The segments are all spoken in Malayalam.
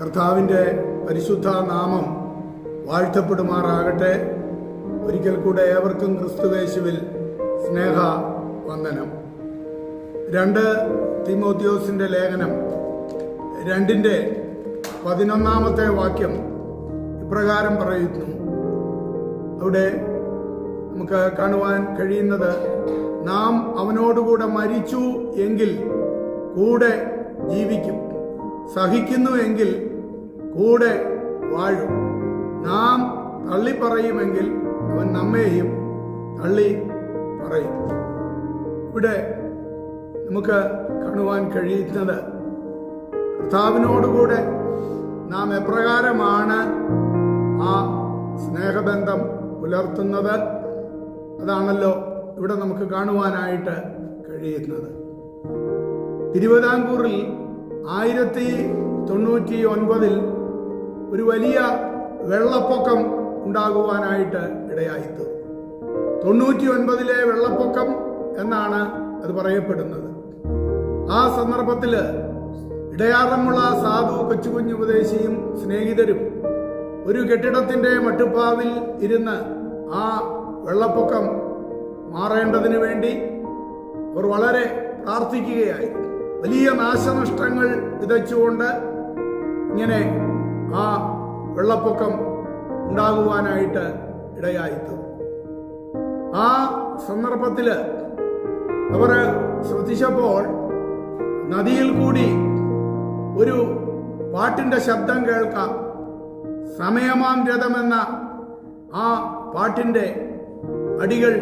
കർത്താവിന്റെ പരിശുദ്ധ നാമം വാഴ്ത്തപ്പെടുമാറാകട്ടെ. ഒരിക്കൽ കൂടെ ഏവർക്കും ക്രിസ്തുവേശുവിൽ സ്നേഹ വന്ദനം. രണ്ട് തിമോദ്യോസിന്റെ ലേഖനം രണ്ടിന്റെ പതിനൊന്നാമത്തെ വാക്യം ഇപ്രകാരം പറയുന്നു. അവിടെ നമുക്ക് കാണുവാൻ കഴിയുന്നത് നാം അവനോടുകൂടെ മരിച്ചു എങ്കിൽ കൂടെ ജീവിക്കും. സഹിക്കുന്നു എങ്കിൽ കൂടെ വാഴും. നാം തള്ളിപ്പറയുമെങ്കിൽ അവൻ നമ്മെയും തള്ളി പറയും. ഇവിടെ നമുക്ക് കാണുവാൻ കഴിയുന്നത് കർത്താവിനോടുകൂടെ നാം എപ്രകാരമാണ് ആ സ്നേഹബന്ധം പുലർത്തുന്നത്? അതാണല്ലോ ഇവിടെ നമുക്ക് കാണുവാനായിട്ട് കഴിയുന്നത്. തിരുവിതാംകൂറിൽ ആയിരത്തി തൊണ്ണൂറ്റി ഒൻപതിൽ ഒരു വലിയ വെള്ളപ്പൊക്കം ഉണ്ടാകുവാനായിട്ട് ഇടയായിത്തീർന്നു. തൊണ്ണൂറ്റി ഒൻപതിലെ വെള്ളപ്പൊക്കം എന്നാണ് അത് പറയപ്പെടുന്നത്. ആ സന്ദർഭത്തിൽ ഇടയാറമുള്ള സാധു കൊച്ചുകുഞ്ഞു ഉപദേശിയും സ്നേഹിതരും ഒരു കെട്ടിടത്തിന്റെ മട്ടുപ്പാവിൽ ഇരുന്ന് ആ വെള്ളപ്പൊക്കം മാറേണ്ടതിന് വേണ്ടി അവർ വളരെ പ്രാർത്ഥിക്കുകയായി വലിയ നാശനഷ്ടങ്ങൾ വിതച്ചുകൊണ്ട് ഇങ്ങനെ ആ വെള്ളപ്പൊക്കം ഉണ്ടാകുവാനായിട്ട് ഇടയായിത്തു. ആ സന്ദർഭത്തിൽ അവർ ശ്രദ്ധിച്ചപ്പോൾ നദിയിൽ കൂടി ഒരു പാട്ടിന്റെ ശബ്ദം കേൾക്കാം. സമയമാം രഥമെന്ന ആ പാട്ടിന്റെ അടികൾ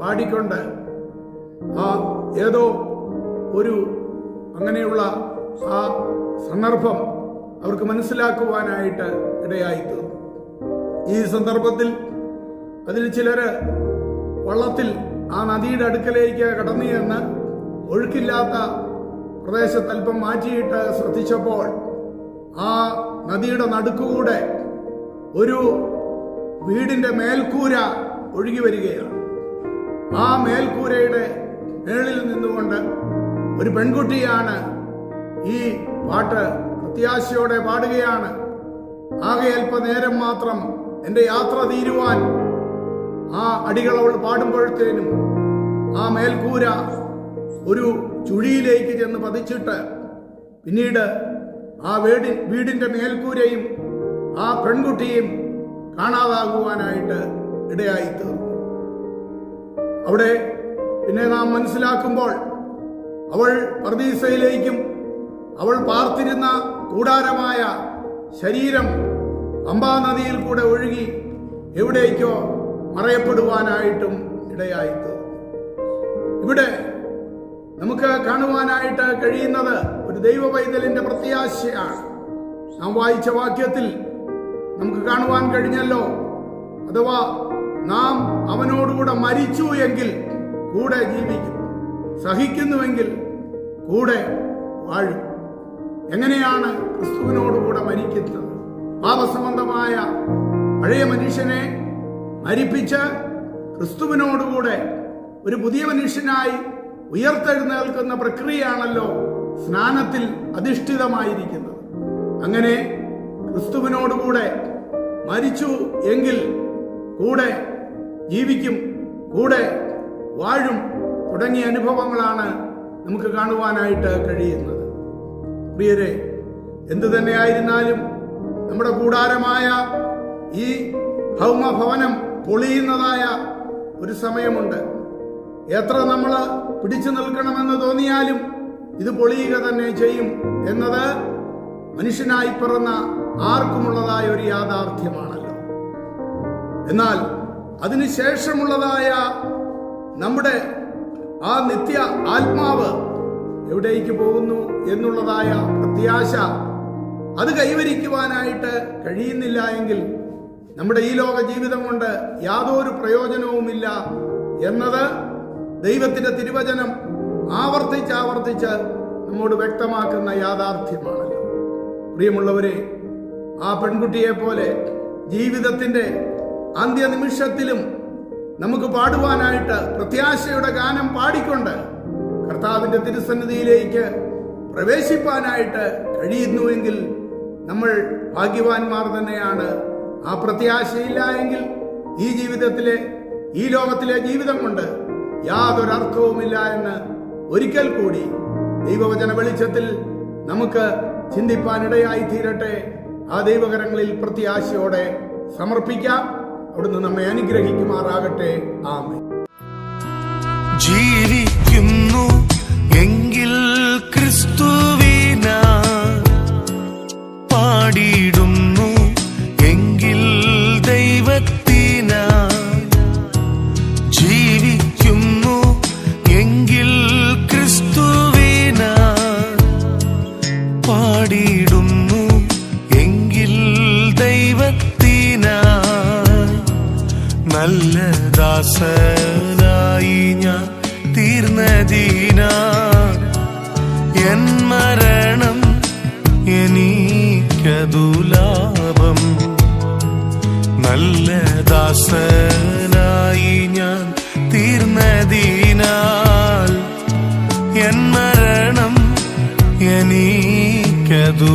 പാടിക്കൊണ്ട് ആ ഏതോ ഒരു അങ്ങനെയുള്ള ആ സന്ദർഭം അവർക്ക് മനസ്സിലാക്കുവാനായിട്ട് ഇടയായിത്തീർന്നു. ഈ സന്ദർഭത്തിൽ അതിൽ ചിലര് വള്ളത്തിൽ ആ നദിയുടെ അടുക്കലേക്ക് കടന്നു ചെന്ന് ഒഴുക്കില്ലാത്ത പ്രദേശത്ത് അല്പം മാറ്റിയിട്ട് ശ്രദ്ധിച്ചപ്പോൾ ആ നദിയുടെ നടുക്കുകൂടെ ഒരു വീടിന്റെ മേൽക്കൂര ഒഴുകി വരികയാണ്. ആ മേൽക്കൂരയുടെ മേളിൽ ഒരു പെൺകുട്ടിയാണ്. ഈ പാട്ട് പ്രത്യാശയോടെ പാടുകയാണ്. ആകെ അല്പനേരം മാത്രം എന്റെ യാത്ര തീരുവാൻ ആ അടികൾ അവൾ പാടുമ്പോഴത്തേനും ആ മേൽക്കൂര ഒരു ചുഴിയിലേക്ക് ചെന്ന് പതിച്ചിട്ട് പിന്നീട് ആ വീടി വീടിന്റെ മേൽക്കൂരയും ആ പെൺകുട്ടിയും കാണാതാകുവാനായിട്ട് ഇടയായി തീർന്നു അവിടെ പിന്നെ നാം മനസ്സിലാക്കുമ്പോൾ അവൾ പർദീസയിലേക്കും അവൾ പാർത്തിരുന്ന കൂടാരമായ ശരീരം അമ്പാ നദിയിൽ കൂടെ ഒഴുകി എവിടേക്കോ മറയപ്പെടുവാനായിട്ടും ഇടയായി തീർന്നു ഇവിടെ നമുക്ക് കാണുവാനായിട്ട് കഴിയുന്നത് ഒരു ദൈവ പൈതലിന്റെ പ്രത്യാശയാണ്. നാം വായിച്ച വാക്യത്തിൽ നമുക്ക് കാണുവാൻ കഴിഞ്ഞല്ലോ. അഥവാ നാം അവനോടുകൂടെ മരിച്ചു എങ്കിൽ കൂടെ ജീവിക്കും. സഹിക്കുന്നുവെങ്കിൽ കൂടെ വാഴും. എങ്ങനെയാണ് ക്രിസ്തുവിനോടുകൂടെ മരിക്കുന്നത്? പാപസംബന്ധമായ പഴയ മനുഷ്യനെ മരിപ്പിച്ച് ക്രിസ്തുവിനോടുകൂടെ ഒരു പുതിയ മനുഷ്യനായി ഉയർത്തെഴുന്നേൽക്കുന്ന പ്രക്രിയയാണല്ലോ സ്നാനത്തിൽ അധിഷ്ഠിതമായിരിക്കുന്നത്. അങ്ങനെ ക്രിസ്തുവിനോടുകൂടെ മരിച്ചു എങ്കിൽ കൂടെ ജീവിക്കും കൂടെ വാഴും തുടങ്ങിയ അനുഭവങ്ങളാണ് നമുക്ക് കാണുവാനായിട്ട് കഴിയുന്നത്. പ്രിയരെ എന്തു തന്നെയായിരുന്നാലും നമ്മുടെ കൂടാരമായ ഈ ഭൗമഭവനം പൊളിയുന്നതായ ഒരു സമയമുണ്ട്. എത്ര നമ്മൾ പിടിച്ചു നിൽക്കണമെന്ന് തോന്നിയാലും ഇത് പൊളിയുക തന്നെ ചെയ്യും എന്നത് മനുഷ്യനായി പിറന്ന ആർക്കുമുള്ളതായ ഒരു യാഥാർത്ഥ്യമാണല്ലോ. എന്നാൽ അതിനുശേഷമുള്ളതായ നമ്മുടെ ആ നിത്യ ആത്മാവ് എവിടേക്ക് പോകുന്നു എന്നുള്ളതായ പ്രത്യാശ അത് കൈവരിക്കുവാനായിട്ട് കഴിയുന്നില്ല എങ്കിൽ നമ്മുടെ ഈ ലോക ജീവിതം കൊണ്ട് യാതൊരു പ്രയോജനവുമില്ല എന്നത് ദൈവത്തിന്റെ തിരുവചനം ആവർത്തിച്ച് ആവർത്തിച്ച് നമ്മോട് വ്യക്തമാക്കുന്ന യാഥാർത്ഥ്യമാണല്ലോ. പ്രിയമുള്ളവരെ ആ പെൺകുട്ടിയെ പോലെ ജീവിതത്തിന്റെ അന്ത്യനിമിഷത്തിലും നമുക്ക് പാടുവാനായിട്ട് പ്രത്യാശയുടെ ഗാനം പാടിക്കൊണ്ട് കർത്താവിന്റെ തിരുസന്നിധിയിലേക്ക് പ്രവേശിപ്പാനായിട്ട് കഴിയുന്നുവെങ്കിൽ നമ്മൾ ഭാഗ്യവാന്മാർ തന്നെയാണ്. ആ പ്രത്യാശയില്ല എങ്കിൽ ഈ ജീവിതത്തിലെ ഈ ലോകത്തിലെ ജീവിതം കൊണ്ട് യാതൊരു അർത്ഥവുമില്ല എന്ന് ഒരിക്കൽ കൂടി ദൈവവചന വെളിച്ചത്തിൽ നമുക്ക് ചിന്തിപ്പാനിടയായി തീരട്ടെ ആ ദൈവകരങ്ങളിൽ പ്രത്യാശയോടെ സമർപ്പിക്കാം. അവിടുന്ന് നമ്മെ അനുഗ്രഹിക്കുമാറാകട്ടെ. ആമേ ജീവിക്കുന്നു എങ്കിൽ ക്രിസ്തുവിന നല്ല ദാസനായി ഞാൻ തീർന്നതീന എൻ മരണം എനിക്കതു ലാഭം. നല്ല ദാസനായി ഞാൻ തീർന്നതീനാൽ എൻ മരണം എനിക്കതു